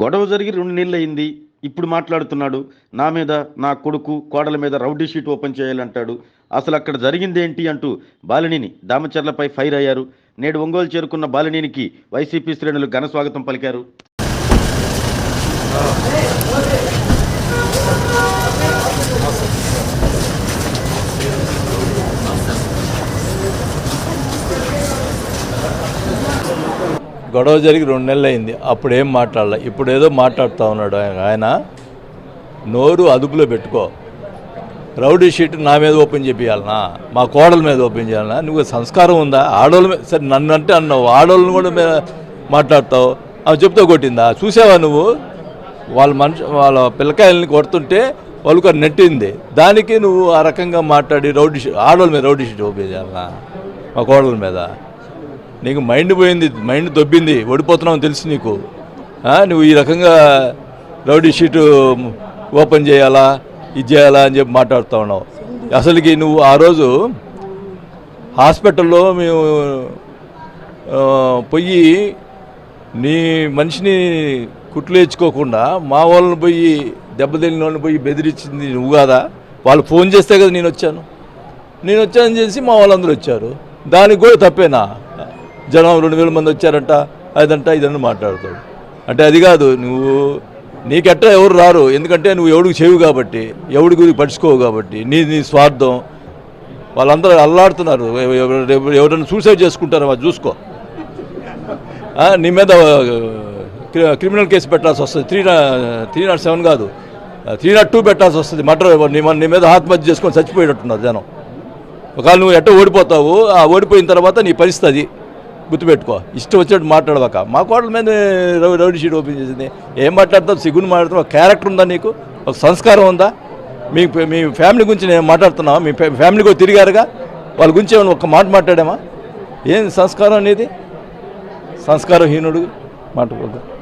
గొడవ జరిగి రెండు నెలలు అయింది ఇప్పుడు మాట్లాడుతున్నాడు. నా మీద నా కొడుకు కోడల మీద రౌడీ షీట్ ఓపెన్ చేయాలంటాడు అసలు అక్కడ జరిగింది ఏంటి అంటూ బాలినిని దామచర్లపై ఫైర్ అయ్యారు. నేడు ఒంగోలు చేరుకున్న బాలినికి వైసీపీ శ్రేణులు ఘన స్వాగతం పలికారు. గొడవ జరిగి రెండు నెలలు అయింది అప్పుడు ఏం మాట్లాడలే. ఇప్పుడు ఏదో మాట్లాడుతూ ఉన్నాడు ఆయన. నోరు అదుపులో పెట్టుకో. రౌడీ షీట్ నా మీద ఓపెన్ చేపియాలనా మా కోడల మీద ఓపెన్ చేయాలనా? నువ్వు సంస్కారం ఉందా? ఆడోళ్ళ మీద సరే నన్ను అంటే అన్నావు. ఆడోళ్ళని కూడా మాట్లాడతావు. అవి చెప్తా కొట్టిందా? చూసావా నువ్వు? వాళ్ళ మనిషి వాళ్ళ పిల్లకాయలని కొడుతుంటే వాళ్ళకు అది నెట్టింది. దానికి నువ్వు ఆ రకంగా మాట్లాడి రౌడీ షీట్ ఆడోళ్ళ మీద రౌడీ షీట్ ఓపెన్ చేయాలనా? మా కోడల మీద. నీకు మైండ్ పోయింది మైండ్ దొబ్బింది ఓడిపోతున్నావు తెలుసు నీకు. నువ్వు ఈ రకంగా రౌడీ షీటు ఓపెన్ చేయాలా ఇది చేయాలా అని చెప్పి మాట్లాడుతూ ఉన్నావు. అసలుకి నువ్వు ఆ రోజు హాస్పిటల్లో మేము పోయి నీ మనిషిని కుట్లు వేయించుకోకుండా మా వాళ్ళని పోయి దెబ్బతిని వాళ్ళని పోయి బెదిరించింది నువ్వు కాదా? వాళ్ళు ఫోన్ చేస్తే కదా నేను వచ్చాను. నేను వచ్చానని చేసి మా వాళ్ళందరూ వచ్చారు. దానికి కూడా తప్పేనా? జనం రెండు వేల మంది వచ్చారంట అదంట ఇదని మాట్లాడతాడు. అంటే అది కాదు నువ్వు నీకెట్ట ఎవరు రారు ఎందుకంటే నువ్వు ఎవడికి చేయవు కాబట్టి ఎవడి గురించి పడుచుకోవు కాబట్టి నీ నీ స్వార్థం. వాళ్ళందరూ అల్లాడుతున్నారు ఎవరైనా సూసైడ్ చేసుకుంటారో అది చూసుకో. నీ మీద క్రి- క్రిమినల్ కేసు పెట్టాల్సి వస్తుంది. త్రీ త్రీ నాట్ సెవెన్ కాదు. త్రీ నాట్ టూ పెట్టాల్సి వస్తుంది. మటర్ నీ నీ మీద ఆత్మహత్య చేసుకొని చచ్చిపోయేటట్టున్నారు జనం. ఒకవేళ నువ్వు ఎట్ట ఓడిపోతావు ఆ ఓడిపోయిన తర్వాత నీ పరిస్థితి గుర్తుపెట్టుకో. ఇష్టం వచ్చినట్టు మాట్లాడవాక మా కోటల మీద రౌడీ షీట్ ఓపెన్ చేసింది. ఏం మాట్లాడతావు? సిగ్గుని మాట్లాడతావు ఒక క్యారెక్టర్ ఉందా నీకు? ఒక సంస్కారం ఉందా? మీ మీ ఫ్యామిలీ గురించి నేను మాట్లాడుతున్నావా? మీ ఫ్యా- తిరిగారుగా? వాళ్ళ గురించి ఏమైనా ఒక మాట మాట్లాడామా? ఏం సంస్కారం అనేది? సంస్కారహీనుడు. మాట్లాడదు